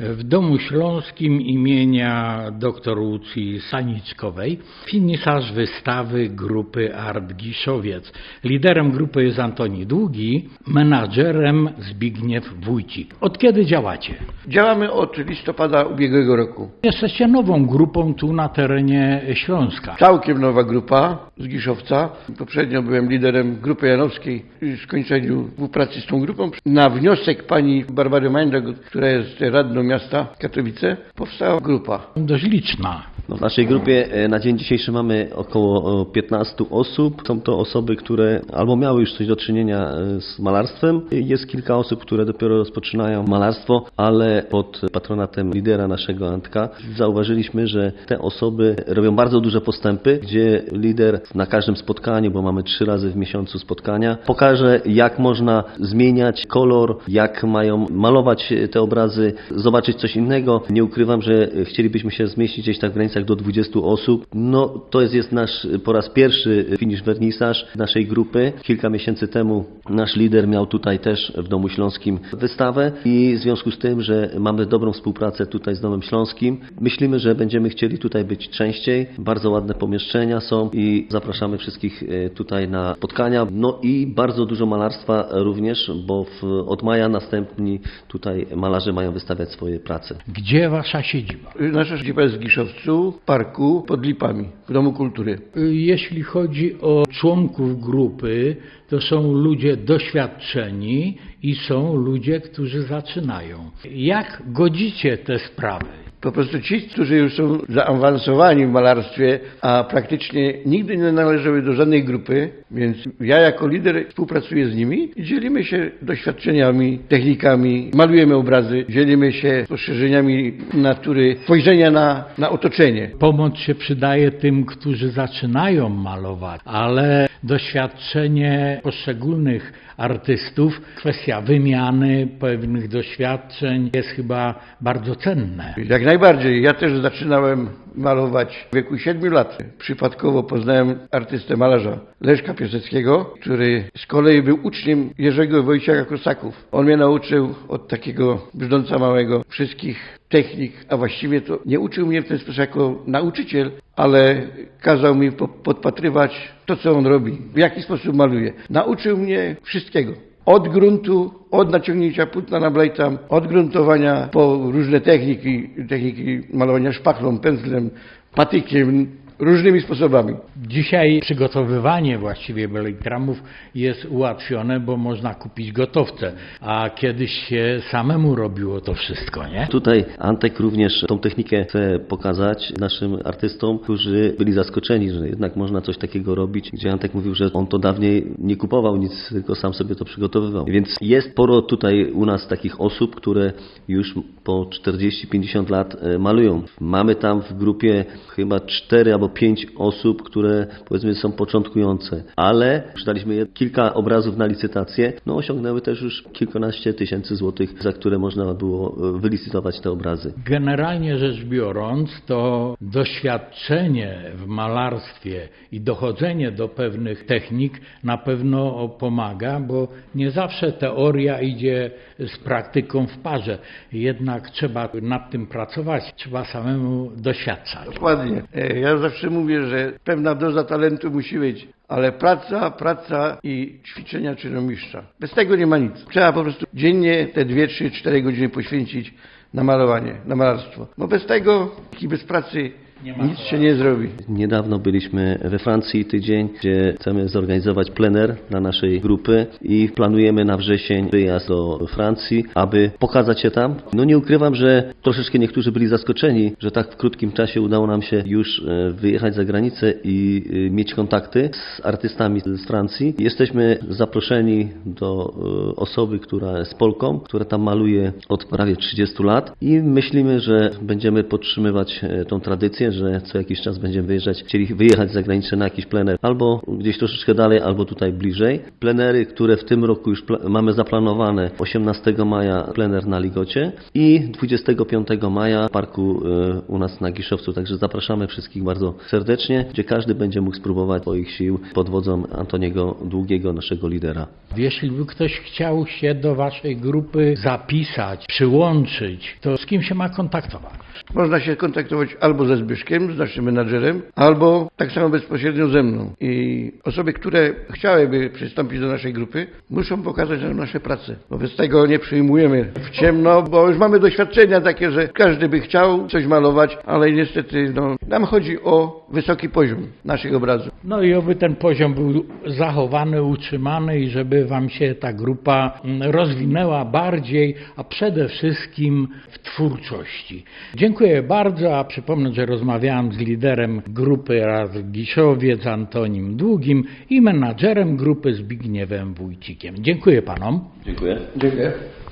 w Domu Śląskim imienia dr Łucji Sanickowej. Finisarz wystawy grupy Art Giszowiec. Liderem grupy jest Antoni Długi, menadżerem Zbigniew Wójcik. Od kiedy działacie? Działamy od listopada ubiegłego roku. Jesteście nową grupą tu na terenie Śląska. Całkiem nowa grupa z Giszowca. Poprzednio byłem liderem grupy janowskiej. W skończeniu współpracy z tą grupą na wniosek pani Barbary Majndek, która jest radną miasta Katowice, powstała grupa. Dość liczna. No w naszej grupie e, na dzień dzisiejszy mamy około e, 15 osób. Są to osoby, które albo miały już coś do czynienia e, z malarstwem. Jest kilka osób, które dopiero rozpoczynają malarstwo, ale pod patronatem lidera naszego Antka zauważyliśmy, że te osoby robią bardzo duże postępy, gdzie lider na każdym spotkaniu, bo mamy trzy razy w miesiącu spotkania, pokaże jak można zmieniać kolor, jak mają malować te obrazy, zobaczyć coś innego. Nie ukrywam, że chcielibyśmy się zmieścić gdzieś tak w granicach do 20 osób. No to jest, jest nasz po raz pierwszy finish wernisaż naszej grupy. Kilka miesięcy temu nasz lider miał tutaj też w Domu Śląskim wystawę i w związku z tym, że mamy dobrą współpracę tutaj z Domem Śląskim, myślimy, że będziemy chcieli tutaj być częściej. Bardzo ładne pomieszczenia są i zapraszamy wszystkich e, tutaj na spotkania. No i bardzo dużo malarstwa również, bo w, od maja następni tutaj malarze mają wystawiać swoje prace. Gdzie wasza siedziba? Nasza siedziba jest w Giszowcu, w parku pod Lipami, w Domu Kultury. Jeśli chodzi o członków grupy, to są ludzie doświadczeni i są ludzie, którzy zaczynają. Jak godzicie te sprawy? Po prostu ci, którzy już są zaawansowani w malarstwie, a praktycznie nigdy nie należały do żadnej grupy, więc ja jako lider współpracuję z nimi i dzielimy się doświadczeniami, technikami, malujemy obrazy, dzielimy się spostrzeżeniami natury, spojrzenia na, na otoczenie. Pomoc się przydaje tym, którzy zaczynają malować, ale doświadczenie poszczególnych artystów, kwestia wymiany pewnych doświadczeń jest chyba bardzo cenne. Jak najbardziej. Ja też zaczynałem malować w wieku 7 lat. Przypadkowo poznałem artystę malarza Leszka Piaseckiego, który z kolei był uczniem Jerzego Wojciaka Kosaków. On mnie nauczył od takiego brzdąca małego wszystkich technik, a właściwie to nie uczył mnie w ten sposób jako nauczyciel, ale kazał mi po- podpatrywać to, co on robi, w jaki sposób maluje. Nauczył mnie wszystkiego. Od gruntu, od naciągnięcia płótna na blejtam, od gruntowania po różne techniki, techniki malowania szpachlą, pędzlem, patykiem, różnymi sposobami. Dzisiaj przygotowywanie właściwie belejtramów jest ułatwione, bo można kupić gotowce, a kiedyś się samemu robiło to wszystko, nie? Tutaj Antek również tą technikę chce pokazać naszym artystom, którzy byli zaskoczeni, że jednak można coś takiego robić, gdzie Antek mówił, że on to dawniej nie kupował nic, tylko sam sobie to przygotowywał. Więc jest sporo tutaj u nas takich osób, które już po 40-50 lat e, malują. Mamy tam w grupie chyba 4 albo 5 osób, które powiedzmy są początkujące, ale przydaliśmy kilka obrazów na licytację, no osiągnęły też już kilkanaście tysięcy złotych, za które można było e, wylicytować te obrazy. Generalnie rzecz biorąc, to doświadczenie w malarstwie i dochodzenie do pewnych technik na pewno pomaga, bo nie zawsze teoria idzie z praktyką w parze. Jednak trzeba nad tym pracować, trzeba samemu doświadczać. Dokładnie. E, Ja zawsze mówię, że pewna doza talentu musi być, ale praca, praca i ćwiczenia czynomistrza. Bez tego nie ma nic. Trzeba po prostu dziennie te 2, 3, 4 godziny poświęcić na malowanie, na malarstwo. No bez tego i bez pracy nic się nie zrobi. Niedawno byliśmy we Francji tydzień, gdzie chcemy zorganizować plener dla naszej grupy i planujemy na wrzesień wyjazd do Francji, aby pokazać się tam. No nie ukrywam, że troszeczkę niektórzy byli zaskoczeni, że tak w krótkim czasie udało nam się już e, wyjechać za granicę i e, mieć kontakty z artystami z Francji. Jesteśmy zaproszeni do e, osoby, która jest Polką, która tam maluje od prawie 30 lat i myślimy, że będziemy podtrzymywać tą tradycję, że co jakiś czas będziemy wyjeżdżać, chcieli wyjechać zagranicznie na jakiś plener, albo gdzieś troszeczkę dalej, albo tutaj bliżej. Plenery, które w tym roku już mamy zaplanowane 18 maja plener na Ligocie i 25 maja w parku e, u nas na Giszowcu, także zapraszamy wszystkich bardzo serdecznie, gdzie każdy będzie mógł spróbować swoich sił pod wodzą Antoniego Długiego, naszego lidera. Jeśli by ktoś chciał się do Waszej grupy zapisać, przyłączyć, to z kim się ma kontaktować? Można się kontaktować albo ze Zbyszkiem, z naszym menadżerem, albo tak samo bezpośrednio ze mną. I osoby, które chciałyby przystąpić do naszej grupy, muszą pokazać nam nasze prace. Wobec tego nie przyjmujemy w ciemno, bo już mamy doświadczenia takie, że każdy by chciał coś malować, ale niestety no, nam chodzi o wysoki poziom naszych obrazów. No i oby ten poziom był zachowany, utrzymany i żeby Wam się ta grupa mm, rozwinęła bardziej, a przede wszystkim w twórczości. Dziękuję bardzo, a przypomnę, że rozmawiałem z liderem grupy Raz Giszowiec Antonim Długim i menadżerem grupy Zbigniewem Wójcikiem. Dziękuję Panom. Dziękuję. Dziękuję.